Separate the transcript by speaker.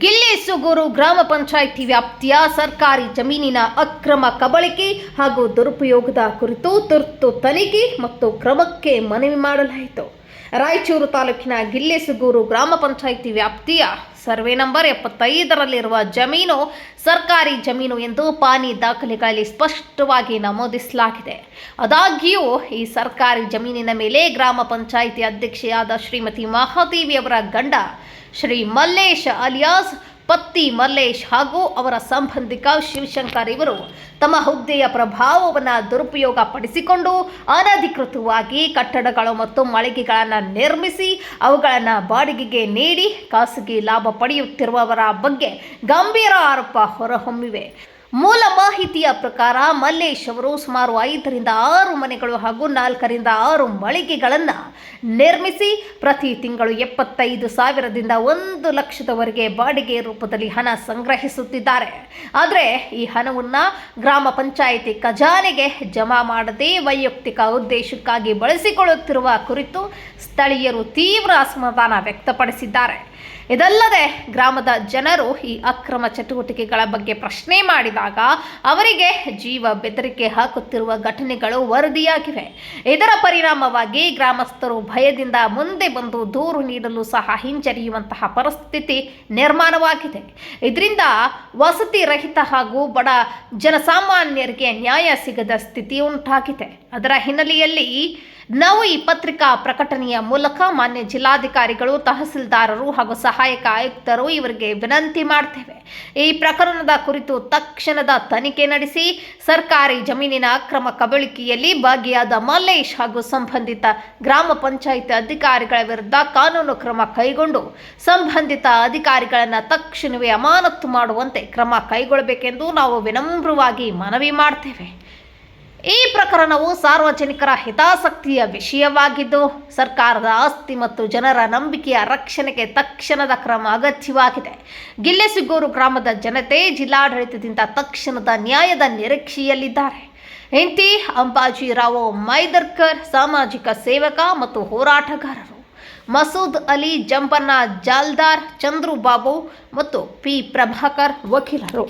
Speaker 1: ಗಿಲ್ಲೆಸುಗೂರು ಗ್ರಾಮ ಪಂಚಾಯಿತಿ ವ್ಯಾಪ್ತಿಯ ಸರ್ಕಾರಿ ಜಮೀನಿನ ಅಕ್ರಮ ಕಬಳಿಕೆ ಹಾಗೂ ದುರುಪಯೋಗದ ಕುರಿತು ತುರ್ತು ತನಿಖೆ ಮತ್ತು ಕ್ರಮಕ್ಕೆ ಮನವಿ ಮಾಡಲಾಯಿತು. ರಾಯಚೂರು ತಾಲೂಕಿನ ಗಿಲ್ಲೆಸುಗೂರು ಗ್ರಾಮ ಪಂಚಾಯಿತಿ ವ್ಯಾಪ್ತಿಯ ಸರ್ವೆ ನಂಬರ್ ಎಪ್ಪತ್ತೈದರಲ್ಲಿರುವ ಜಮೀನು ಸರ್ಕಾರಿ ಜಮೀನು ಎಂದು ಪಾನಿ ದಾಖಲೆಗಳಲ್ಲಿ ಸ್ಪಷ್ಟವಾಗಿ ನಮೂದಿಸಲಾಗಿದೆ. ಆದಾಗ್ಯೂ, ಈ ಸರ್ಕಾರಿ ಜಮೀನಿನ ಮೇಲೆ ಗ್ರಾಮ ಪಂಚಾಯಿತಿ ಅಧ್ಯಕ್ಷೆಯಾದ ಶ್ರೀಮತಿ ಮಹಾದೇವಿ ಅವರ ಗಂಡ ಶ್ರೀ ಮಲ್ಲೇಶ್ ಅಲಿಯಾಸ್ ಪತ್ತಿ, ಮಲ್ಲೇಶ್ ಹಾಗೂ ಅವರ ಸಂಬಂಧಿಕ ಶಿವಶಂಕರ್ ಇವರು ತಮ್ಮ ಹುದ್ದೆಯ ಪ್ರಭಾವವನ್ನು ದುರುಪಯೋಗ ಪಡಿಸಿಕೊಂಡು ಅನಧಿಕೃತವಾಗಿ ಕಟ್ಟಡಗಳು ಮತ್ತು ಮಳಿಗೆಗಳನ್ನು ನಿರ್ಮಿಸಿ ಅವುಗಳನ್ನು ಬಾಡಿಗೆಗೆ ನೀಡಿ ಖಾಸಗಿ ಲಾಭ ಪಡೆಯುತ್ತಿರುವವರ ಬಗ್ಗೆ ಗಂಭೀರ ಆರೋಪ ಹೊರಹೊಮ್ಮಿವೆ. ಮೂಲ ಮಾಹಿತಿಯ ಪ್ರಕಾರ ಮಲ್ಲೇಶ್ ಅವರು ಸುಮಾರು ಐದರಿಂದ ಆರು ಮನೆಗಳು ಹಾಗೂ ನಾಲ್ಕರಿಂದ ಆರು ಮಳಿಗೆಗಳನ್ನು ನಿರ್ಮಿಸಿ ಪ್ರತಿ ತಿಂಗಳು ಎಪ್ಪತ್ತೈದು ಸಾವಿರದಿಂದ ಒಂದು ಲಕ್ಷದವರೆಗೆ ಬಾಡಿಗೆ ರೂಪದಲ್ಲಿ ಹಣ ಸಂಗ್ರಹಿಸುತ್ತಿದ್ದಾರೆ. ಆದರೆ ಈ ಹಣವನ್ನು ಗ್ರಾಮ ಪಂಚಾಯಿತಿ ಖಜಾನೆಗೆ ಜಮಾ ಮಾಡದೆ ವೈಯಕ್ತಿಕ ಉದ್ದೇಶಕ್ಕಾಗಿ ಬಳಸಿಕೊಳ್ಳುತ್ತಿರುವ ಕುರಿತು ಸ್ಥಳೀಯರು ತೀವ್ರ ಅಸಮಾಧಾನ ವ್ಯಕ್ತಪಡಿಸಿದ್ದಾರೆ. ಇದಲ್ಲದೆ ಗ್ರಾಮದ ಜನರು ಈ ಅಕ್ರಮ ಚಟುವಟಿಕೆಗಳ ಬಗ್ಗೆ ಪ್ರಶ್ನೆ ಮಾಡಿದಾಗ ಅವರಿಗೆ ಜೀವ ಬೆದರಿಕೆ ಹಾಕುತ್ತಿರುವ ಘಟನೆಗಳು ವರದಿಯಾಗಿವೆ. ಇದರ ಪರಿಣಾಮವಾಗಿ ಗ್ರಾಮಸ್ಥರು ಭಯದಿಂದ ಮುಂದೆ ಬಂದು ದೂರು ನೀಡಲು ಸಹ ಹಿಂಜರಿಯುವಂತಹ ಪರಿಸ್ಥಿತಿ ನಿರ್ಮಾಣವಾಗಿದೆ. ಇದರಿಂದ ವಸತಿ ರಹಿತ ಹಾಗೂ ಬಡ ಜನಸಾಮಾನ್ಯರಿಗೆ ನ್ಯಾಯ ಸಿಗದ ಸ್ಥಿತಿ ಉಂಟಾಗಿದೆ. ಅದರ ಹಿನ್ನೆಲೆಯಲ್ಲಿ ನಾವು ಈ ಪತ್ರಿಕಾ ಪ್ರಕಟಣೆಯ ಮೂಲಕ ಮಾನ್ಯ ಜಿಲ್ಲಾಧಿಕಾರಿಗಳು, ತಹಸೀಲ್ದಾರರು ಹಾಗೂ ಸಹಾಯಕ ಆಯುಕ್ತರು ಇವರಿಗೆ ವಿನಂತಿ ಮಾಡ್ತೇವೆ. ಈ ಪ್ರಕರಣದ ಕುರಿತು ತಕ್ಷಣದ ತನಿಖೆ ನಡೆಸಿ, ಸರ್ಕಾರಿ ಜಮೀನಿನ ಅಕ್ರಮ ಕಬಳಿಕೆಯಲ್ಲಿ ಭಾಗಿಯಾದ ಮಲ್ಲೇಶ್ ಹಾಗೂ ಸಂಬಂಧಿತ ಗ್ರಾಮ ಪಂಚಾಯತ್ ಅಧಿಕಾರಿಗಳ ವಿರುದ್ಧ ಕಾನೂನು ಕ್ರಮ ಕೈಗೊಂಡು, ಸಂಬಂಧಿತ ಅಧಿಕಾರಿಗಳನ್ನು ತಕ್ಷಣವೇ ಅಮಾನತು ಮಾಡುವಂತೆ ಕ್ರಮ ಕೈಗೊಳ್ಳಬೇಕೆಂದು ನಾವು ವಿನಮ್ರವಾಗಿ ಮನವಿ ಮಾಡ್ತೇವೆ. ಈ ಪ್ರಕರಣವು ಸಾರ್ವಜನಿಕರ ಹಿತಾಸಕ್ತಿಯ ವಿಷಯವಾಗಿದ್ದು, ಸರ್ಕಾರದ ಆಸ್ತಿ ಮತ್ತು ಜನರ ನಂಬಿಕೆಯ ರಕ್ಷಣೆಗೆ ತಕ್ಷಣದ ಕ್ರಮ ಅಗತ್ಯವಾಗಿದೆ. ಗಿಲ್ಲೆಸಿಗೂರು ಗ್ರಾಮದ ಜನತೆ ಜಿಲ್ಲಾಡಳಿತದಿಂದ ತಕ್ಷಣದ ನ್ಯಾಯದ ನಿರೀಕ್ಷೆಯಲ್ಲಿದ್ದಾರೆ. ಇಂತಿ ಅಂಬಾಜಿರಾವ್ ಮೈದರ್ಕರ್, ಸಾಮಾಜಿಕ ಸೇವಕ ಮತ್ತು ಹೋರಾಟಗಾರರು. ಮಸೂದ್ ಅಲಿ ಜಂಪನ್ನ ಜಾಲ್ದಾರ್ ಚಂದ್ರು ಬಾಬು ಮತ್ತು ಪಿ. ಪ್ರಭಾಕರ್ ವಕೀಲರು.